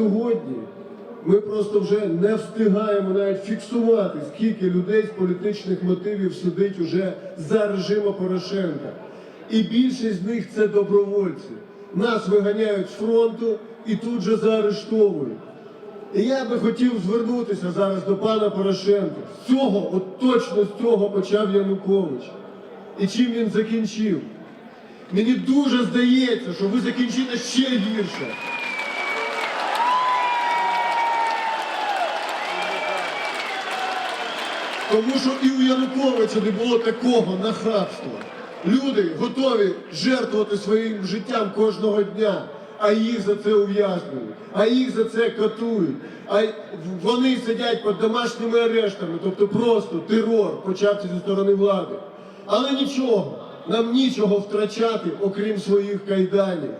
сьогодні ми просто вже не встигаємо навіть фіксувати, скільки людей з політичних мотивів сидить уже за режиму Порошенка. І більшість з них це добровольці. Нас виганяють з фронту і тут же заарештовують. І я би хотів звернутися зараз до пана Порошенка. З цього, от точно з цього почав Янукович. І чим він закінчив? Мені дуже здається, що ви закінчите ще гірше. Тому що і у Януковича не було такого нахабства. Люди готові жертвувати своїм життям кожного дня, а їх за це ув'язнюють, а їх за це катують. А вони сидять під домашніми арештами, тобто просто терор почався зі сторони влади. Але нічого, нам нічого втрачати, окрім своїх кайданів.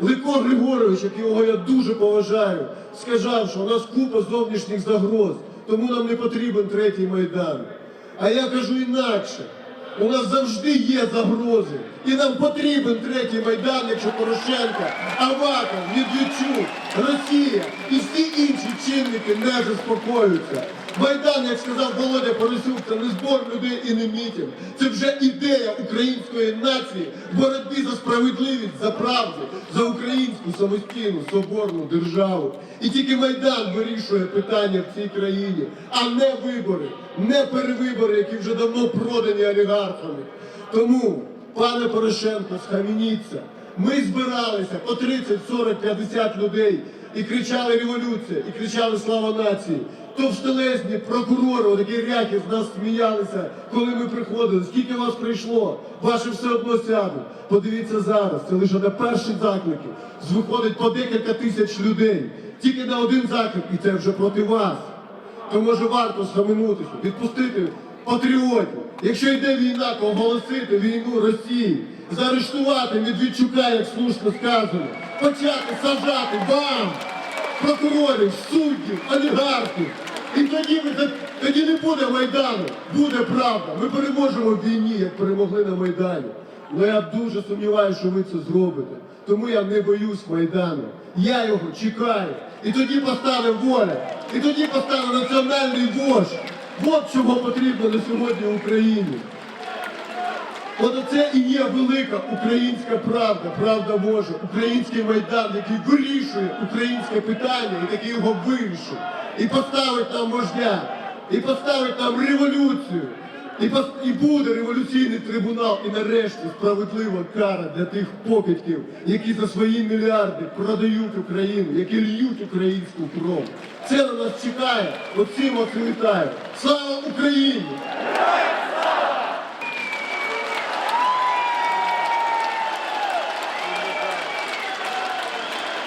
Лико Григорович, якого я дуже поважаю, сказав, що у нас купа зовнішніх загроз, тому нам не потрібен третій майдан. А я кажу інакше. У нас завжди є загрози, і нам потрібен третій майдан, якщо Порошенка, Аваков, Медведчук, Росія і всі інші не заспокоюються. Майдан, як сказав Володя Поросюк, це не збор людей і не мітинг. Це вже ідея української нації в боротьбі за справедливість, за правду, за українську самостійну соборну державу. І тільки Майдан вирішує питання в цій країні, а не вибори, не перевибори, які вже давно продані олігархами. Тому, пане Порошенко, схаменіться. Ми збиралися по 30, 40, 50 людей і кричали революція, і кричали слава нації. Товстелезні прокурори, такі ряхи з нас сміялися, коли ми приходили. Скільки вас прийшло? Ваші все одно сядуть. Подивіться зараз, це лише на перші заклики. Виходить по декілька тисяч людей. Тільки на один заклик, і це вже проти вас. То може варто схаменутися, відпустити патріотів. Якщо йде війна, то оголосити війну Росії, заарештувати Медведчука, як слушно сказано, почати сажати бам! прокурорів, суддів, олігархів. І тоді, ви, тоді не буде Майдану, буде правда. Ми переможемо в війні, як перемогли на Майдані. Але я дуже сумніваюся, що ви це зробите. Тому я не боюсь Майдану. Я його чекаю. І тоді постане воля. І тоді постане національний вождь. От чого потрібно на сьогодні Україні. От це і є велика українська правда, правда Божа, український майдан, який вирішує українське питання, і який його вирішить, і поставить нам вождя, і поставить нам революцію, і, пос- і буде революційний трибунал, і нарешті справедлива кара для тих покидьків, які за свої мільярди продають Україну, які льють українську кров. Це на нас чекає, оцим оце вітаю. Слава Україні!